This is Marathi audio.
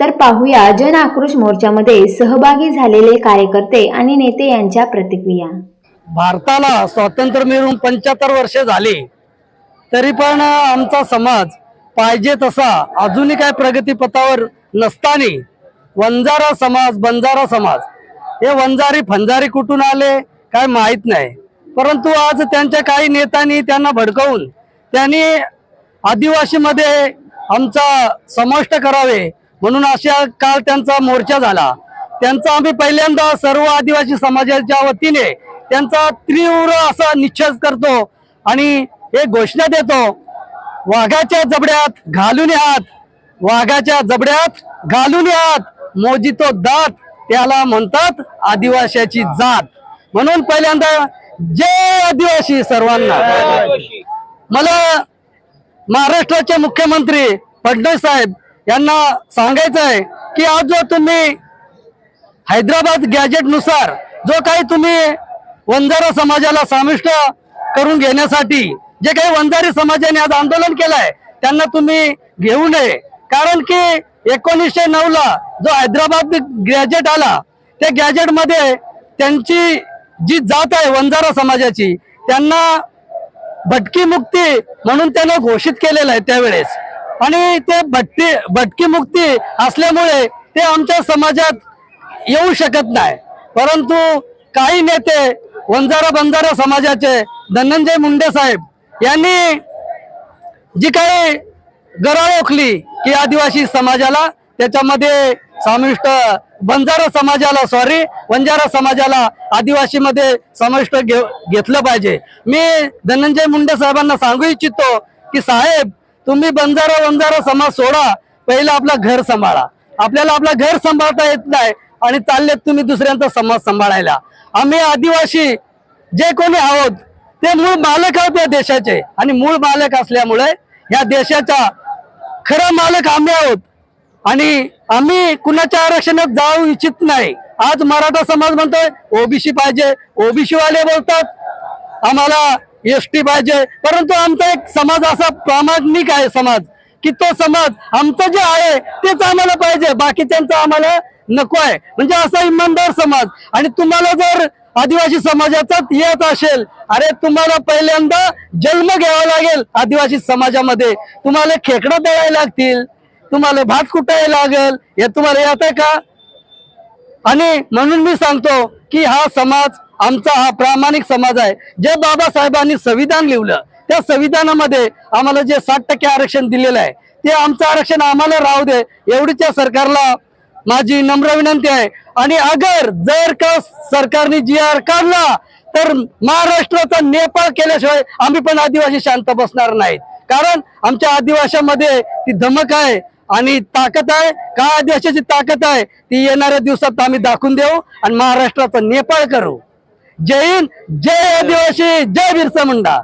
तर पाहूया जन आक्रोश मोर्चामध्ये सहभागी झालेले कार्यकर्ते आणि नेते यांच्या प्रतिक्रिया. भारताला स्वातंत्र्य मिळून पंच्याहत्तर वर्ष झाली तरी पण आमचा समाज पाहिजे तसा अजूनही काय प्रगतीपथावर नसताना वंजारा समाज बंजारा समाज हे वंजारी फंजारी कुठून आले काय माहीत नाही. परंतु आज त्यांच्या काही नेत्यांनी त्यांना भडकवून त्यांनी आदिवासीमध्ये आमचा समाविष्ट करावे म्हणून अशा काल त्यांचा मोर्चा झाला. त्यांचा आम्ही पहिल्यांदा सर्व आदिवासी समाजाच्या वतीने त्यांचा तीव्र असा निश्चय करतो आणि एक घोषणा देतो वाघाच्या जबड्यात घालून हात वाघाच्या जबड्यात घालून हात मोजितो दात त्याला म्हणतात आदिवाशाची जात. म्हणून पहिल्यांदा जय आदिवासी सर्वांना. मला महाराष्ट्राचे मुख्यमंत्री फडणवीस साहेब यांना सांगायचं आहे की आज जो तुम्ही हैदराबाद गॅजेटनुसार जो काही तुम्ही वंजारा समाजाला समाविष्ट करून घेण्यासाठी जे काही वंजारी समाजाने आज आंदोलन केलंय त्यांना तुम्ही घेऊ नये. कारण की एकोणीसशे नऊला जो हैदराबाद गॅजेट आला त्या गॅजेटमध्ये त्यांची जी जात आहे वंजारा समाजाची त्यांना भटकी मुक्ती म्हणून त्यांना घोषित केलेलं आहे त्यावेळेस. आणि ते भटकी भटकी मुक्ती असल्यामुळे ते आमच्या समाजात येऊ शकत नाही. परंतु काही नेते वंजारा बंजारा समाजाचे धनंजय मुंडे साहेब यांनी जी काही गराळ ओखली की आदिवासी समाजाला त्याच्यामध्ये समाविष्ट बंजारा समाजाला सॉरी वंजारा समाजाला आदिवासीमध्ये समाविष्ट घे घेतलं पाहिजे. मी धनंजय मुंडे साहेबांना सांगू इच्छितो की साहेब तुम्ही बंजारा बंजारा समाज सोडा पहिला आपला घर सांभाळा. आपल्याला आपला घर सांभाळता येत नाही आणि चाललेत तुम्ही दुसऱ्यांचा समाज सांभाळायला. आम्ही आदिवासी जे कोणी आहोत ते मूळ मालक आहोत या देशाचे. आणि मूळ मालक असल्यामुळे या देशाचा खरा मालक आम्ही आहोत. आणि आम्ही कुणाच्या आरक्षणात जाऊ इच्छित नाही. आज मराठा समाज म्हणतोय ओबीसी पाहिजे. ओबीसी वाले बोलतात आम्हाला एस टी पाहिजे. परंतु आमचा एक समाज असा प्रामाणिक आहे समाज की तो समाज आमचं जे आहे तेच आम्हाला पाहिजे. बाकीच्यांचं आम्हाला नको आहे. म्हणजे असा इमानदार समाज. आणि तुम्हाला जर आदिवासी समाजाचा येत असेल अरे तुम्हाला पहिल्यांदा जन्म घ्यावा लागेल आदिवासी समाजामध्ये. तुम्हाला खेकडा द्यायला लागतील. तुम्हाला भात कुटायला लागेल. हे तुम्हाला येत आहे का? आणि म्हणून मी सांगतो की हा समाज आमचा हा प्रामाणिक समाज आहे. जे बाबासाहेबांनी संविधान लिहिलं त्या संविधानामध्ये आम्हाला जे साठ टक्के आरक्षण दिलेलं आहे ते आमचं आरक्षण आम्हाला राहू दे एवढीच या सरकारला माझी नम्र विनंती आहे. आणि अगर जर का सरकारने जी आर काढला तर महाराष्ट्राचा नेपाळ केल्याशिवाय आम्ही पण आदिवासी शांत बसणार नाहीत. कारण आमच्या आदिवाशामध्ये ती धमक आहे आणि ताकद आहे. काय आदिवासीची ताकद आहे? ती येणाऱ्या दिवसात आम्ही दाखवून देऊ आणि महाराष्ट्राचा नेपाळ करू. जय हिंद जय आदिवासी जय बिरसा मुंडा.